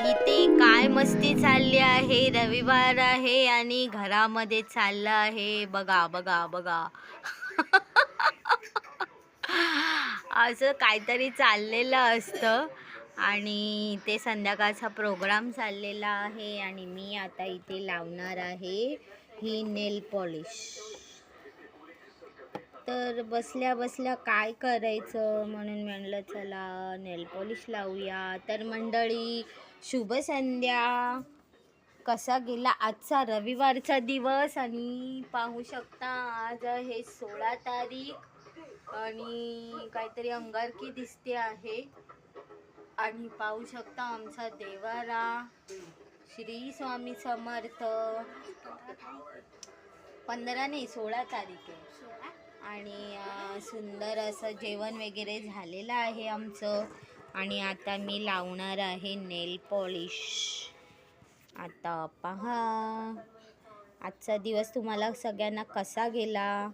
इथे काय मस्ती चालली आहे? रविवार आहे आणि घरामध्ये चाललं आहे. बघा बघा बघा. असं काहीतरी चाललेलं असतं. आणि ते संध्याकाळचा प्रोग्राम चाललेला आहे आणि मी आता इथे लावणार आहे ही नेल पॉलिश तर बसल्या बसल्या काय करायचं? म्हणून म्हणलं चला नेल पॉलिश लावूया. तर मंडळी शुभ संध्या. कसा गेला आजचा रविवारचा दिवस आणि पाहू शकता आज हे सोळा तारीख आणि काहीतरी अंगारकी दिसते आहे. आणि पाहू शकता आमचा देवारा श्री स्वामी समर्थ. पंधरा नाही सोळा तारीख आहे. आणि सुंदर असं जेवण वगैरे झालेलं आहे आमचं. आणि आता मी लावणार आहे नेल पॉलिश. आता पहा. आजचा दिवस तुम्हाला सगळ्यांना कसा गेला?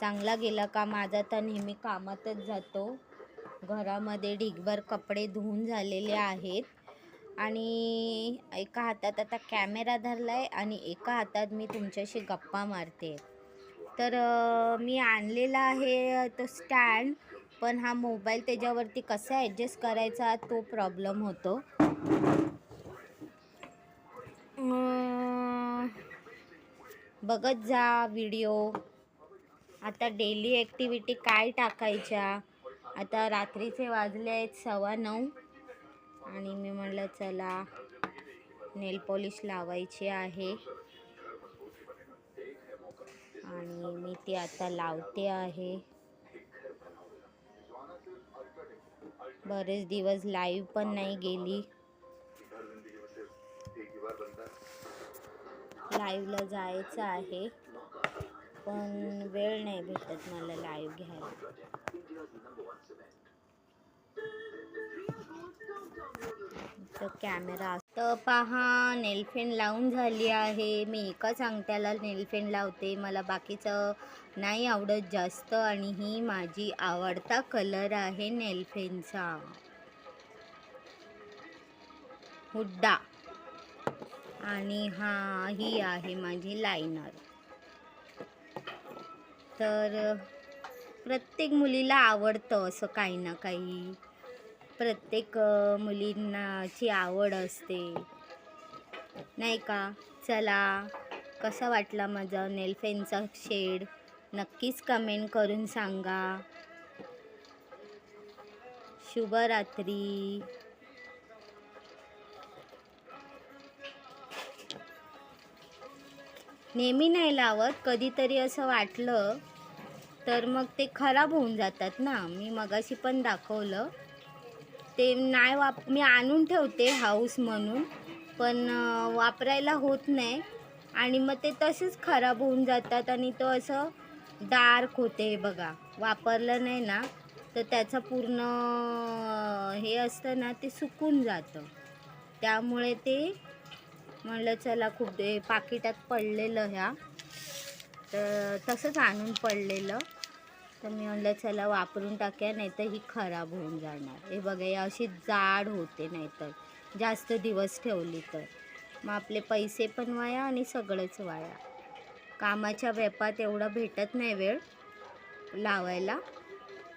चांगला गेला का? माझा तर नेहमी कामातच जातो. घरामध्ये ढिगभर कपडे धुवून झालेले आहेत. आणि एका हातात आता कॅमेरा धरला आहे आणि एका हातात मी तुमच्याशी गप्पा मारते. तर मी आणलेला आहे तो स्टँड. पण हा मोबाईल त्याच्यावरती कसा ॲडजस्ट करायचा तो प्रॉब्लेम होतो. बघत जा व्हिडिओ आता डेली ॲक्टिव्हिटी काय टाकायच्या? आता रात्रीचे वाजले आहेत सव्वा नऊ. आणि मी म्हणलं चला नेल पॉलिश लावायची आहे. आणि मी ती आता लावते आहे. बरेच दिवस लाईव्ह पण नाही गेली. लाईव्हला जायचं आहे पण वेळ नाही भेटत मला लाईव्ह घ्यायला. तर कॅमेरा तर पहा नेलफेन लावून झाली आहे. मी एकाच अंगठ्याला नेलफेन लावते. मला बाकीचं नाही आवडत जास्त आणि ही माझी आवडता कलर आहे नेलफेनचा हुड्डा. आणि हा ही आहे माझी लायनर तर प्रत्येक मुलीला आवडतं असं काही ना काही. प्रत्येक मुलींनाची आवड असते. नाही का? चला कसा वाटला माझा नेलफेनचा शेड? नक्कीच कमेंट करून सांगा. शुभरात्री. नेहमी नाही लावत कधीतरी असं वाटलं तर मग ते खराब होऊन जातात ना? मी मगाशी पण दाखवलं. ते नाही वाप मी आणून ठेवते हाऊस म्हणून पण वापरायला होत नाही. आणि मग ते तसेच खराब होऊन जातात आणि तो असं डार्क होते बघा. वापरलं नाही ना तर त्याचं पूर्ण हे असतं ना ते सुकून जातं. त्यामुळे ते म्हणलं चला खूप ते पाकिटात पडलेलं ह्या. तर तसंच आणून पडलेलं. तर मी म्हणलं चला वापरून टाक्या नाही तर ही खराब होऊन जाणार. हे बघा ही अशी जाड होते नाहीतर. जास्त दिवस ठेवली तर. मग आपले पैसे पण वाया आणि सगळंच वाया. कामाच्या व्यापात एवढा भेटत नाही वेळ लावायला.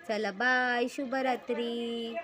चला बाय शुभरात्री.